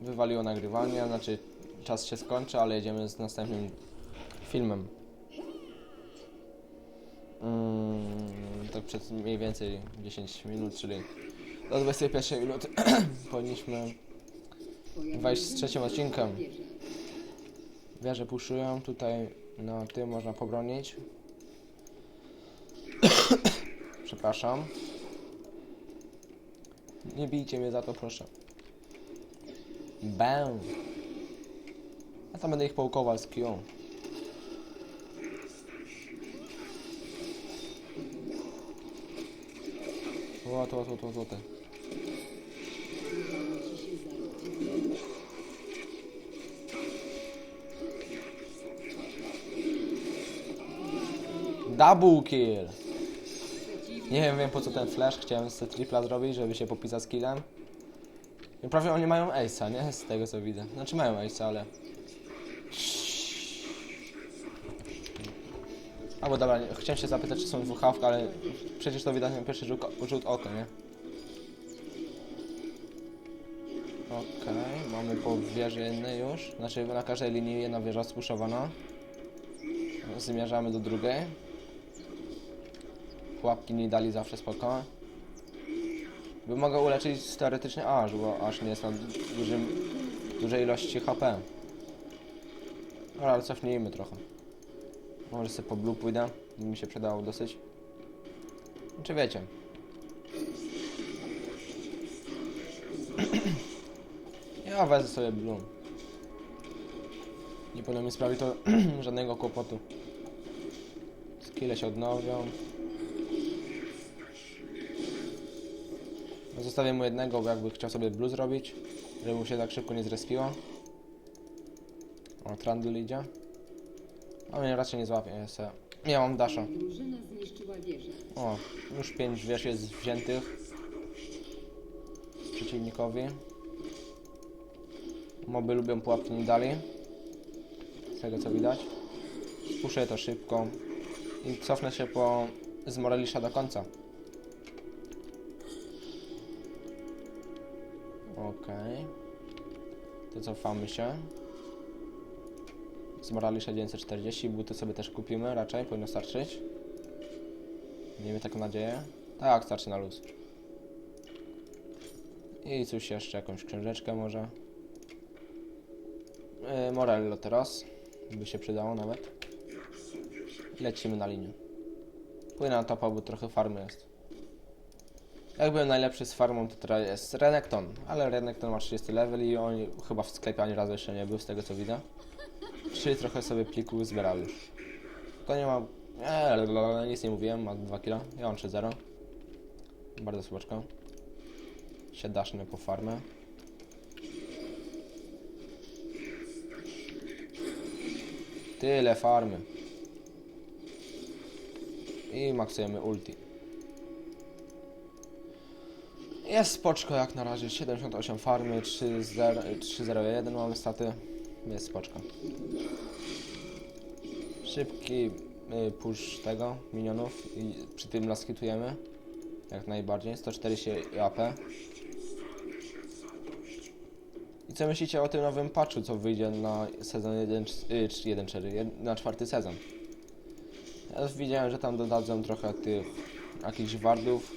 wywaliło nagrywanie, znaczy czas się skończy, ale jedziemy z następnym filmem. Mm, tak przed mniej więcej 10 minut, czyli do 21 minuty powinniśmy wejść z trzecim odcinkiem. Wieże puszują, tutaj na tym można pobronić. Przepraszam. Nie bijcie mnie za to, proszę. Bam! Ja tam będę ich połkował z kiją. Złoto, złoto, złote. Double kill! Nie wiem, wiem po co ten flash, chciałem z tripla zrobić, żeby się popisać z killem. Prawie oni mają ace'a, nie? Z tego co widzę. Znaczy mają ace'a, ale... Albo dobra, chciałem się zapytać, czy są dwuchawka, ale przecież to widać na pierwszy rzut, rzut oka, nie? Okej, mamy po wieży jednej już. Znaczy na każdej linii jedna wieża spuszowana. Zmierzamy do drugiej. Pułapki nie dali zawsze spoko. By mogę uleczyć teoretycznie aż, bo aż nie jest na dużym, dużej ilości HP. Dobra, ale cofnijmy trochę. Może sobie po blue pójdę, by mi się przydało dosyć. Czy wiecie? Ja wezmę sobie blue. Nie powinno mi sprawić to żadnego kłopotu. Skille się odnowią. Zostawię mu jednego, bo jakby chciał sobie blue zrobić, żeby mu się tak szybko nie zrespiło. O, Trundle idzie. A mnie raczej nie złapie, ja se... Nie mam wieżę. O, już pięć wież jest wziętych przeciwnikowi. Moby lubią pułapki nie dali. Z tego co widać. Spuszczę to szybko. I cofnę się po z Morelisza do końca. To cofamy się. Z Morelisza 940. Buty sobie też kupimy raczej, powinno starczyć. Miejmy taką nadzieję. Tak, starczy na luz. I coś jeszcze, jakąś książeczkę może. Yy, Morello teraz. By się przydało nawet. Lecimy na linię. Płynę na topa, bo trochę farmy jest. Jak byłem najlepszy z farmą, to teraz jest Renekton. Ale Renekton ma 30 level i on chyba w sklepie ani razu jeszcze nie był, z tego co widzę. Czyli trochę sobie pliku zbierał już. To nie ma Eee, nic nie mówiłem, ma 2 kg. Ja mam 3-0. Bardzo słoczko. Się dasznę po farmę. Tyle farmy. I maksujemy ulti. Jest spoczko jak na razie. 78 farmy, 3-0 3-0-1 mamy staty. Jest spoczko. Szybki y, push tego, minionów i przy tym laskitujemy. Jak najbardziej, 140 AP. I co myślicie o tym nowym patchu, co wyjdzie na sezon 1, 1 4, na czwarty sezon? Ja już widziałem, że tam dodadzą trochę tych jakichś wardów,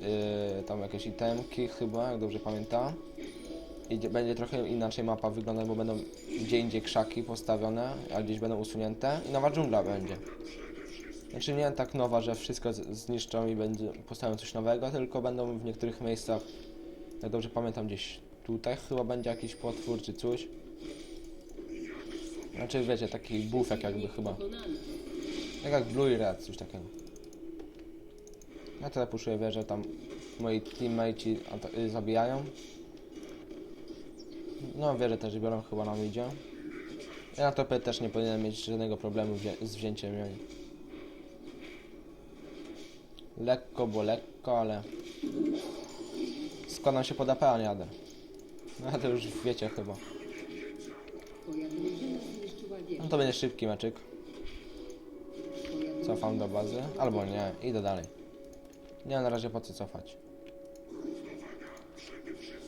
yy, tam jakieś itemki chyba, jak dobrze pamiętam. I dzie- będzie trochę inaczej mapa wyglądać, bo będą gdzie indziej krzaki postawione, a gdzieś będą usunięte i nowa dżungla będzie. Znaczy nie tak nowa, że wszystko zniszczą i będzie postawią coś nowego, tylko będą w niektórych miejscach, jak dobrze pamiętam, gdzieś tutaj chyba będzie jakiś potwór czy coś. Znaczy wiecie, taki bufek jakby chyba. Tak jak Blue Red, coś takiego. Ja tutaj puszuję wieżę, tam moi teammateci y, zabijają. No wieżę też biorą, chyba nam idzie. Ja na topie też nie powinienem mieć żadnego problemu wzię- z wzięciem jej. Lekko, bo lekko, ale... Składam się pod AP, a nie jadę. No ale to już wiecie chyba. No to będzie szybki meczyk. Cofam do bazy, albo nie, idę dalej. Nie ma na razie po co cofać.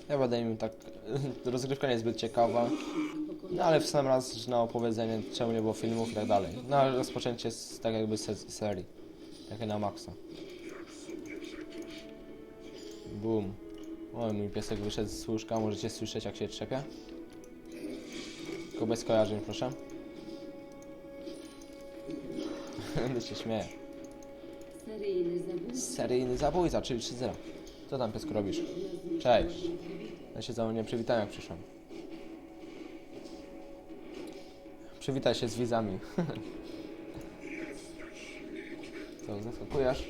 Ja będę im tak rozgrywka niezbyt ciekawa. No ale w sam raz na opowiedzenie, czemu nie było filmów i tak dalej. Na rozpoczęcie z, tak jakby se serii. Takie na maksa. Boom. Oj, mój piesek wyszedł z łóżka, możecie słyszeć jak się trzepie? Tylko bez kojarzeń, proszę. Będę się śmieje. Seryjny zabójca. Zabójca, czyli 3-0. Co tam piesku robisz? Cześć. Ja się za mnie przywitałem jak przyszłem. Przywitaj się z widzami. Co, zaskakujesz?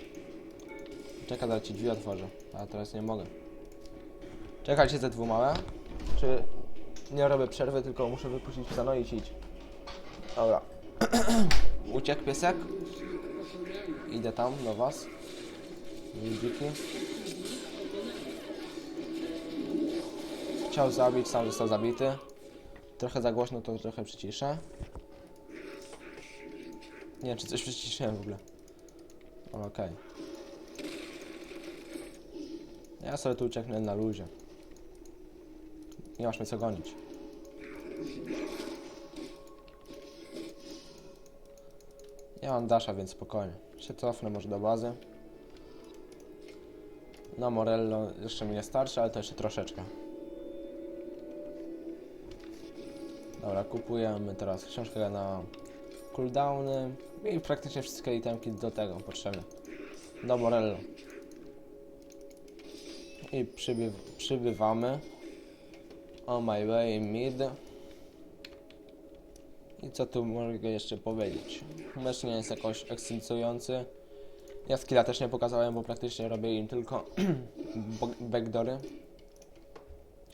Czekaj, zaraz ci drzwi otworzę. A teraz nie mogę. Czekajcie ze dwu małe. Czy nie robię przerwy, tylko muszę wypuścić psa, no i idź. Dobra. Uciekł piesek. Idę tam do was. Dziki. Chciał zabić, sam został zabity. Trochę za głośno, to trochę przyciszę. Nie wiem, czy coś przyciszyłem w ogóle. Okej. Ja sobie tu ucieknę na luzie. Nie masz mnie co gonić. Ja mam Dasha, więc spokojnie. Się cofnę może do bazy. No Morello jeszcze mi nie starczy, ale to jeszcze troszeczkę. Dobra, kupujemy teraz książkę na cooldowny i praktycznie wszystkie itemki do tego potrzebne. Do Morello. I przybyw przybywamy. On my way mid. I co tu mogę jeszcze powiedzieć? Mecz nie jest jakoś ekscytujący. Ja skilla też nie pokazałem, bo praktycznie robię im tylko backdoory.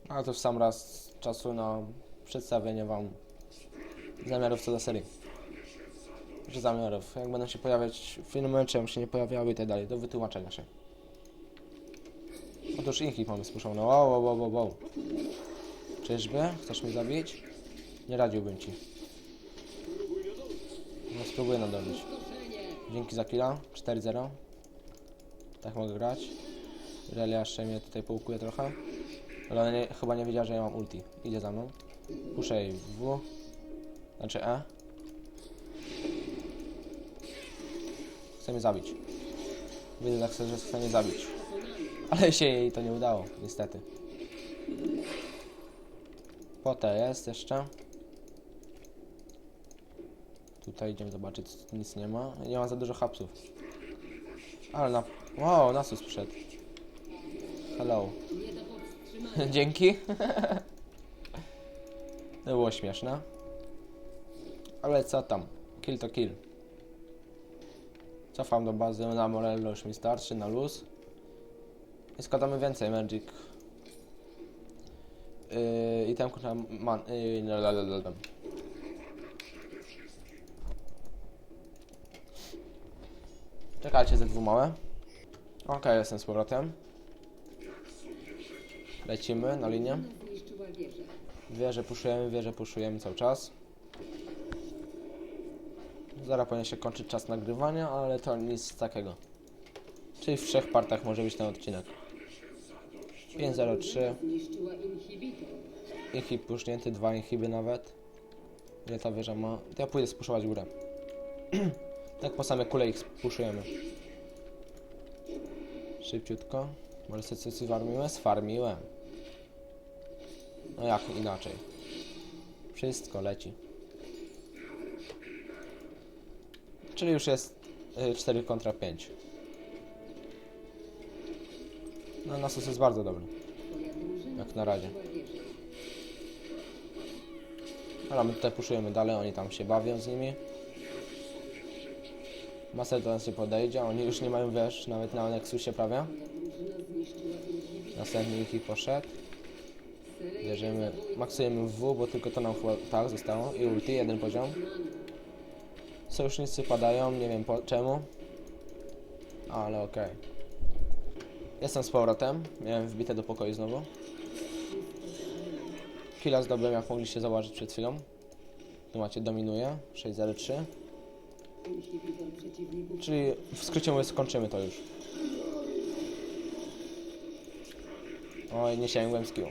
Ale to w sam raz czasu na przedstawienie wam zamiarów co do serii. Czy zamiarów. Jak będą się pojawiać filmy, czemu się nie pojawiały i tak dalej. Do wytłumaczenia się. Otóż inki mamy spuszczone. Wow, wow, wow, wow, wow. Czyżby? Chcesz mnie zabić? Nie radziłbym ci. No spróbuję nadrobić. Dzięki za killa. 4-0. Tak mogę grać. Relia jeszcze mnie tutaj połkuje trochę. Ale ona nie, chyba nie wiedziała, że ja mam ulti. Idzie za mną. Puszę jej W. Znaczy E. Chce mnie zabić. Widzę, chce, że chce mnie zabić. Ale się jej to nie udało, niestety. Potę jest jeszcze. Tutaj idziemy zobaczyć, nic nie ma. Nie ma za dużo hapsów. Ale na... Wow, Nasus przyszedł. Hello. Dzięki. to było śmieszne. Ale co tam? Kill to kill. Cofam do bazy na Morello, już mi starczy, na luz. I składamy więcej Magic. Yy, I tam kurczę man... Yy, Czekajcie ze dwu małe. Okej, jestem z powrotem. Lecimy na linię. Wieżę puszujemy, wieżę puszujemy cały czas. Zaraz powinien się kończyć czas nagrywania, ale to nic takiego. Czyli w trzech partach może być ten odcinek. 503, Zniszczyła inhibitor. inhib pusznięty, dwa inhiby nawet. Ile ta wieża ma? To ja pójdę spuszować górę. tak po same kule ich spuszujemy. Szybciutko. Może sobie coś sfarmiłem? Sfarmiłem. No jak inaczej? Wszystko leci. Czyli już jest y, 4 kontra 5. No Nasus jest bardzo dobry. Jak na razie. Ale my tutaj puszujemy dalej, oni tam się bawią z nimi. Master do nas nie podejdzie, oni już nie mają wież, nawet na Nexusie prawie. Następny ich poszedł. Bierzemy, maksujemy w bo tylko to nam chyba tak zostało. I ulti, jeden poziom. Sojusznicy padają, nie wiem po czemu. Ale okej. Jestem z powrotem, miałem wbite do pokoju znowu. Killa zdobyłem, jak mogliście zauważyć przed chwilą. Tu macie dominuje, 603. Czyli w skrócie mówiąc skończymy to już. Oj, nie sięgłem skill.